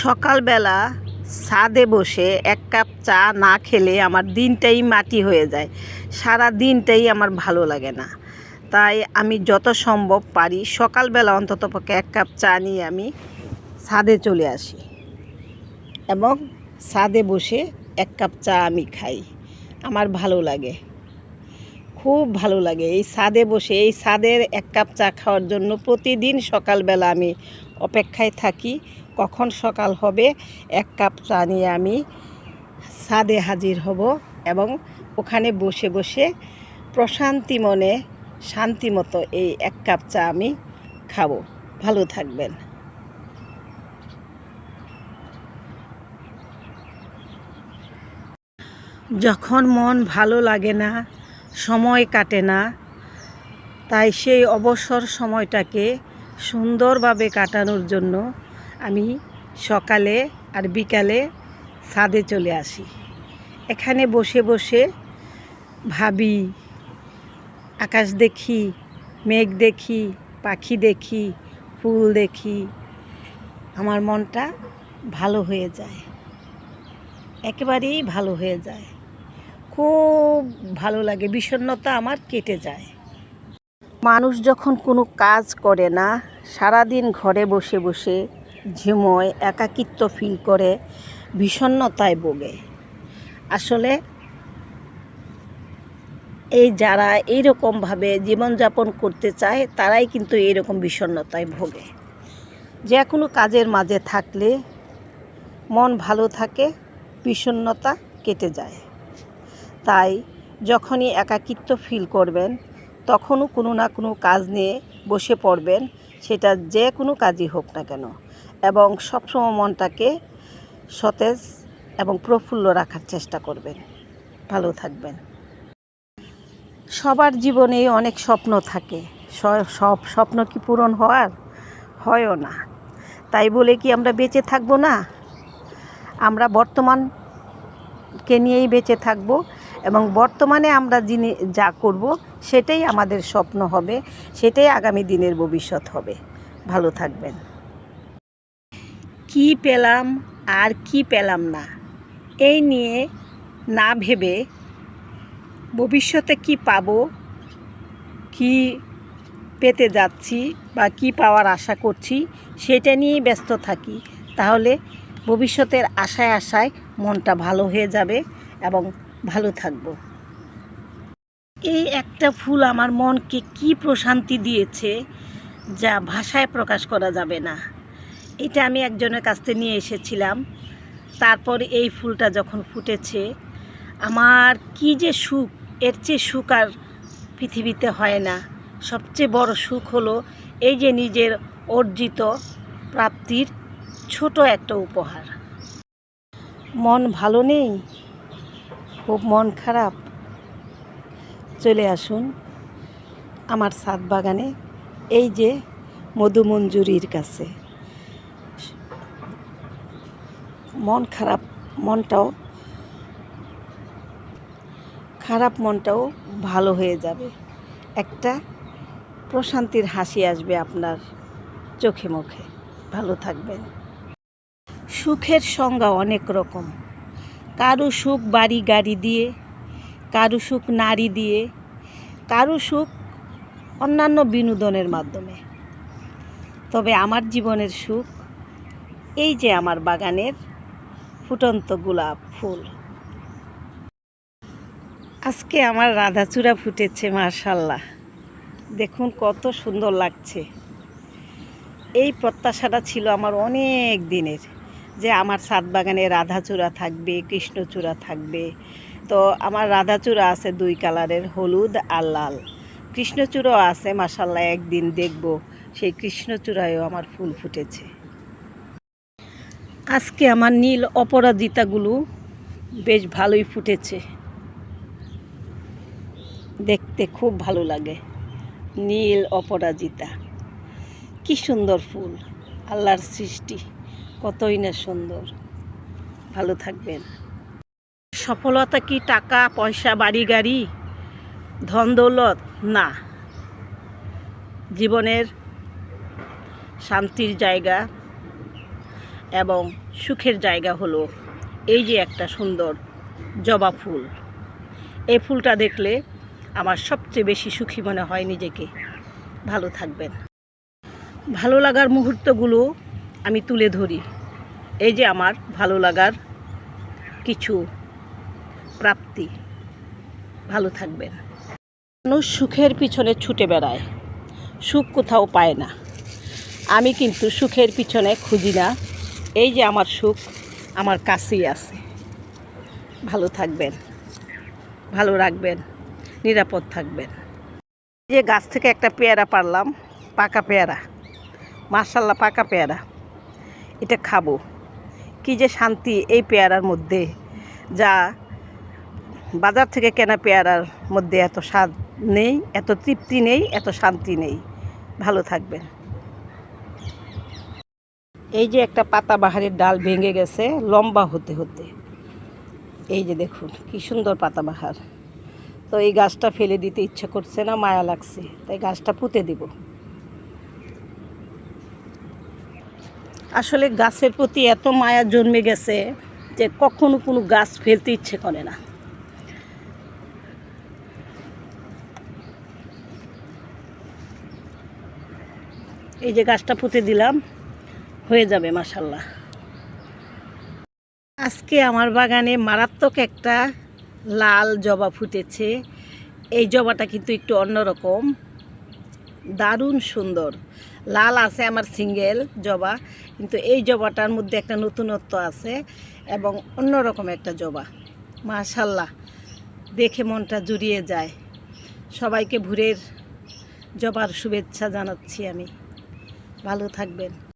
সকালবেলা ছাদে বসে এক কাপ চা না খেলে আমার দিনটাই মাটি হয়ে যায়। সারা দিনটাই আমার ভালো লাগে না। তাই আমি যত সম্ভব পারি সকালবেলা অন্তত পক্ষে এক কাপ চা নিয়ে আমি ছাদে চলে আসি এবং ছাদে বসে এক কাপ চা আমি খাই। আমার ভালো লাগে। খুব ভালো লাগে এই ছাদে বসে, এই ছাদের এক কাপ চা খাওয়ার জন্য প্রতিদিন সকালবেলা আমি অপেক্ষায় থাকি। কখন সকাল হবে? এক কাপ চা নিয়ে আমি ছাদে হাজির হব এবং ওখানে বসে বসে প্রশান্তি মনে, শান্তি মতো এই এক কাপ চা আমি খাব। ভালো থাকবেন। যখন মন ভালো লাগে না, সময় কাটে না, তাই সেই অবসর সময়টাকে সুন্দরভাবে কাটানোর জন্য আমি সকালে আর বিকালে ছাদে চলে আসি। এখানে বসে বসে ভাবি, আকাশ দেখি, মেঘ দেখি, পাখি দেখি, ফুল দেখি, আমার মনটা ভালো হয়ে যায়। একেবারেই ভালো হয়ে যায়। খুব ভালো লাগে, বিষণ্ণতা আমার কেটে যায়। মানুষ যখন কোনো কাজ করে না, সারাদিন ঘরে বসে বসে ঝিমোয়, একাকিত্ব ফিল করে, বিষণ্ণতায় ভোগে। আসলে এই যারা এইরকমভাবে জীবনযাপন করতে চায়, তারাই কিন্তু এইরকম বিষণ্ণতায় ভোগে। যে কোনো কাজের মাঝে থাকলে মন ভালো থাকে, বিষণ্ণতা কেটে যায়। তাই যখনই একাকিত্ব ফিল করবেন, তখনও কোনো না কোনো কাজ নিয়ে বসে পড়বেন, সেটা যে কোনো কাজই হোক না কেন। এবং সবসময় মনটাকে সতেজ এবং প্রফুল্ল রাখার চেষ্টা করবেন। ভালো থাকবেন। সবার জীবনে অনেক স্বপ্ন থাকে। সব স্বপ্ন কি পূরণ হওয়ার? হয়ও না। তাই বলে কি আমরা বেঁচে থাকব না? আমরা বর্তমানকে নিয়েই বেঁচে থাকব এবং বর্তমানে আমরা যিনি, যা করব সেটাই আমাদের স্বপ্ন হবে, সেটাই আগামী দিনের ভবিষ্যৎ হবে। ভালো থাকবেন। কি পেলাম আর কি পেলাম না? এই নিয়ে না ভেবে ভবিষ্যতে কি পাব, কি পেতে যাচ্ছি বা কি পাওয়ার আশা করছি, সেটা নিয়েই ব্যস্ত থাকি। তাহলে ভবিষ্যতের আশায় আশায় মনটা ভালো হয়ে যাবে এবং ভালো থাকব। এই একটা ফুল আমার মনকে কি প্রশান্তি দিয়েছে, যা ভাষায় প্রকাশ করা যাবে না। এটা আমি একজনের কাছ থেকে নিয়ে এসেছিলাম। তারপর এই ফুলটা যখন ফুটেছে, আমার কি যে সুখ, এর চেয়ে সুখ আর পৃথিবীতে হয় না। সবচেয়ে বড় সুখ হলো এই যে নিজের অর্জিত প্রাপ্তির ছোট একটা উপহার। মন ভালো নেই? খুব মন খারাপ? চলে আসুন আমার ছাদ বাগানে, এই যে মধুমঞ্জুরির কাছে। মন খারাপ মনটাও খারাপ মনটাও ভালো হয়ে যাবে। একটা প্রশান্তির হাসি আসবে আপনার চোখে মুখে। ভালো থাকবেন। সুখের সংজ্ঞা অনেক রকম। কারও সুখ বাড়ি গাড়ি দিয়ে, কারও সুখ নারী দিয়ে, কারও সুখ অন্যান্য বিনোদনের মাধ্যমে। তবে আমার জীবনের সুখ এই যে আমার বাগানের ফুটন্ত গোলাপ ফুল। আজকে আমার রাধাচূড়া ফুটেছে মার্শাল্লাহ দেখুন কত সুন্দর লাগছে। এই প্রত্যাশাটা ছিল আমার অনেক দিনের, যে আমার ছাদ বাগানে রাধাচূড়া থাকবে, কৃষ্ণচূড়া থাকবে। তো আমার রাধাচূড়া আছে দুই কালারের, হলুদ আর লাল। কৃষ্ণচূড়াও আছে মাসাল্লাহ একদিন দেখব। সেই কৃষ্ণচূড়ায়ও আমার ফুল ফুটেছে। আজকে আমার নীল অপরাজিতাগুলো বেশ ভালোই ফুটেছে। দেখতে খুব ভালো লাগে। নীল অপরাজিতা। কি সুন্দর ফুল। আল্লাহর সৃষ্টি। কতই না সুন্দর। ভালো থাকবেন। সফলতা কি টাকা, পয়সা, বাড়ি, গাড়ি? ধন, দৌলত? না। জীবনের শান্তির জায়গা এবং সুখের জায়গা হলো এই যে একটা সুন্দর জবা ফুল। এই ফুলটা দেখলে আমার সবচেয়ে বেশি সুখী মনে হয় নিজেকে। ভালো থাকবেন। ভালো লাগার মুহূর্তগুলো আমি তুলে ধরি। এই যে আমার ভালো লাগার কিছু প্রাপ্তি। ভালো থাকবেন। মানুষ সুখের পিছনে ছুটে বেড়ায়। সুখ কোথাও পায় না। আমি কিন্তু সুখের পিছনে খুঁজি না। এই যে আমার সুখ, আমার কাছেই আছে। ভালো থাকবেন, ভালো রাখবেন, নিরাপদ থাকবেন। যে গাছ থেকে একটা পেয়ারা পারলাম, পাকা পেয়ারা। মার্শাল্লাহ পাকা পেয়ারা। এটা খাব। কি যে শান্তি এই পেয়ারার মধ্যে, যা বাজার থেকে কেনা পেয়ারার মধ্যে এত স্বাদ নেই, এত তৃপ্তি নেই, এত শান্তি নেই। ভালো থাকবেন। এই যে একটা পাতা বাহারের ডাল ভেঙে গেছে, লম্বা হতে হতে। এই যে দেখুন, কি সুন্দর পাতাবাহার তো এই গাছটা ফেলে দিতে ইচ্ছে করছে না, মায়া লাগছে। তাই গাছটা পুঁতে দিব। আসলে গাছের প্রতি এত মায়া জন্মে গেছে যে কখনো কোনো গাছ ফেলতে ইচ্ছে করে না। এই যে গাছটা পুঁতে দিলাম। হয়ে যাবে মাসাল্লাহ আজকে আমার বাগানে মারাত্মক একটা লাল জবা ফুটেছে। এই জবাটা কিন্তু একটু অন্যরকম দারুণ সুন্দর। লাল আছে আমার সিঙ্গেল জবা, কিন্তু এই জবাটার মধ্যে একটা নতুনত্ব আছে এবং অন্যরকম একটা জবা। মাশাল্লাহ দেখে মনটা জুড়িয়ে যায়। সবাইকে ভুরের জবার শুভেচ্ছা জানাচ্ছি আমি। ভালো থাকবেন।